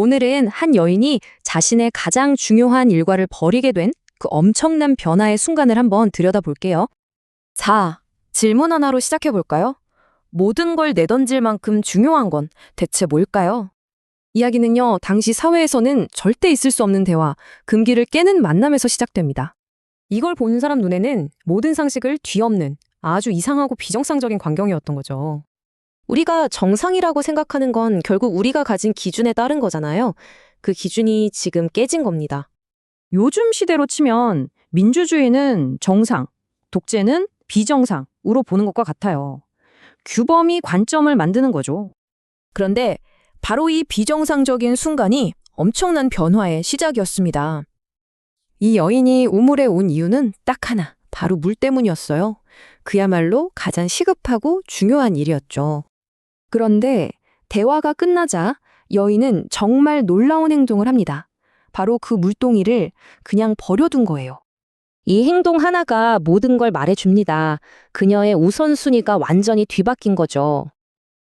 오늘은 한 여인이 자신의 가장 중요한 일과를 버리게 된 그 엄청난 변화의 순간을 한번 들여다볼게요. 자, 질문 하나로 시작해볼까요? 모든 걸 내던질 만큼 중요한 건 대체 뭘까요? 이야기는요, 당시 사회에서는 절대 있을 수 없는 대화, 금기를 깨는 만남에서 시작됩니다. 이걸 본 사람 눈에는 모든 상식을 뒤엎는 아주 이상하고 비정상적인 광경이었던 거죠. 우리가 정상이라고 생각하는 건 결국 우리가 가진 기준에 따른 거잖아요. 그 기준이 지금 깨진 겁니다. 요즘 시대로 치면 민주주의는 정상, 독재는 비정상으로 보는 것과 같아요. 규범이 관점을 만드는 거죠. 그런데 바로 이 비정상적인 순간이 엄청난 변화의 시작이었습니다. 이 여인이 우물에 온 이유는 딱 하나, 바로 물 때문이었어요. 그야말로 가장 시급하고 중요한 일이었죠. 그런데 대화가 끝나자 여인은 정말 놀라운 행동을 합니다. 바로 그 물동이를 그냥 버려둔 거예요. 이 행동 하나가 모든 걸 말해줍니다. 그녀의 우선순위가 완전히 뒤바뀐 거죠.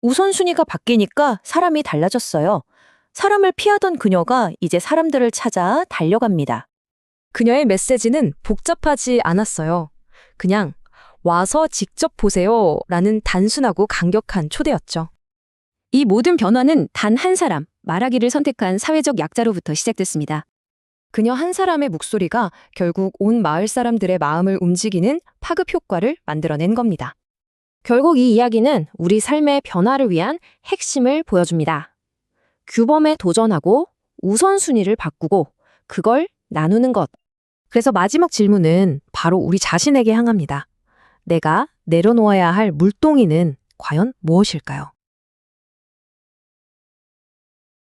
우선순위가 바뀌니까 사람이 달라졌어요. 사람을 피하던 그녀가 이제 사람들을 찾아 달려갑니다. 그녀의 메시지는 복잡하지 않았어요. 그냥 와서 직접 보세요 라는 단순하고 강력한 초대였죠. 이 모든 변화는 단 한 사람, 말하기를 선택한 사회적 약자로부터 시작됐습니다. 그녀 한 사람의 목소리가 결국 온 마을 사람들의 마음을 움직이는 파급 효과를 만들어낸 겁니다. 결국 이 이야기는 우리 삶의 변화를 위한 핵심을 보여줍니다. 규범에 도전하고 우선순위를 바꾸고 그걸 나누는 것. 그래서 마지막 질문은 바로 우리 자신에게 향합니다. 내가 내려놓아야 할 물동이는 과연 무엇일까요?